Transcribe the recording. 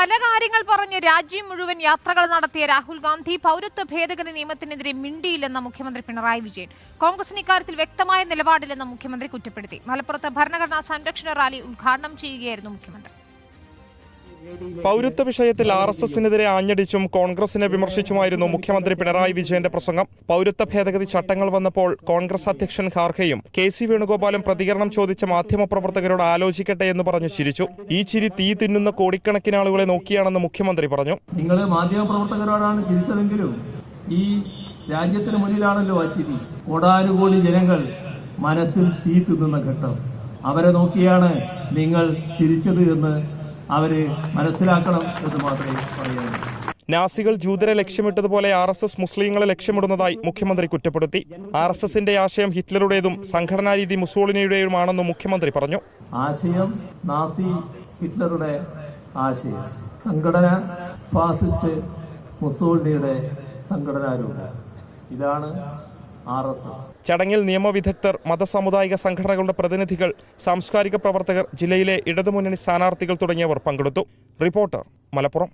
പല കാര്യങ്ങൾ പറഞ്ഞ് രാജ്യം മുഴുവൻ യാത്രകൾ നടത്തിയ രാഹുൽ ഗാന്ധി പൗരത്വ ഭേദഗതി നിയമത്തിനെതിരെ മിണ്ടിയില്ലെന്ന മുഖ്യമന്ത്രി പിണറായി വിജയൻ. കോൺഗ്രസിന് ഇക്കാര്യത്തിൽ വ്യക്തമായ നിലപാടില്ലെന്ന് മുഖ്യമന്ത്രി കുറ്റപ്പെടുത്തി. മലപ്പുറത്ത് ഭരണഘടനാ സംരക്ഷണ റാലി ഉദ്ഘാടനം ചെയ്യുകയായിരുന്നു മുഖ്യമന്ത്രി. പൗരത്വ വിഷയത്തിൽ ആർ എസ് എസിനെതിരെ ആഞ്ഞടിച്ചും കോൺഗ്രസിനെ വിമർശിച്ചുമായിരുന്നു മുഖ്യമന്ത്രി പിണറായി വിജയന്റെ പ്രസംഗം. പൗരത്വ ഭേദഗതി ചട്ടങ്ങൾ വന്നപ്പോൾ കോൺഗ്രസ് അധ്യക്ഷൻ ഖാർഖയും കെ സി വേണുഗോപാലും പ്രതികരണം ചോദിച്ച മാധ്യമപ്രവർത്തകരോട് ആലോചിക്കട്ടെ എന്ന് പറഞ്ഞു ചിരിച്ചു. ഈ ചിരി തീ തിന്നുന്ന കോടിക്കണക്കിന് ആളുകളെ നോക്കിയാണെന്ന് മുഖ്യമന്ത്രി പറഞ്ഞു. നിങ്ങൾ മാധ്യമപ്രവർത്തകരോടാണ് ചിരിച്ചതെങ്കിലും ഈ രാജ്യത്തിന് മുന്നിലാണല്ലോ ആ ചിരി. കോടാനുകോടി ജനങ്ങൾ മനസ്സിൽ തീ തിന്നുന്ന ഘട്ടം. അവരെ നോക്കിയാണ് നിങ്ങൾ ചിരിച്ചത് എന്ന് അവർ മനസ്സിലാക്കണം എന്ന് മാത്രമേ പറയാനുള്ളൂ. നാസികൾ ജൂതരെ ലക്ഷ്യമിട്ടതുപോലെ ആർ എസ് എസ് മുസ്ലിങ്ങളെ ലക്ഷ്യമിടുന്നതായി മുഖ്യമന്ത്രി കുറ്റപ്പെടുത്തി. ആർ എസ് എസിന്റെ ആശയം ഹിറ്റ്ലറുടേതും സംഘടനാ രീതി മുസോളിനിയുടേതുമാണെന്നും മുഖ്യമന്ത്രി പറഞ്ഞു. ആശയം നാസി ഹിറ്റ്ലറുടെ ആശയം. സംഘടന ഫാസിസ്റ്റ് മുസോളിനിയുടെ സംഘടനാ രൂപം. ഇതാണ് ചടങ്ങിൽ നിയമവിദഗ്ധർ മതസാമുദായിക സംഘടനകളുടെ പ്രതിനിധികൾ സാംസ്കാരിക പ്രവർത്തകർ ജില്ലയിലെ ഇടതുമുന്നണി സ്ഥാനാർത്ഥികൾ തുടങ്ങിയവർ പങ്കെടുത്തു. റിപ്പോർട്ടർ മലപ്പുറം.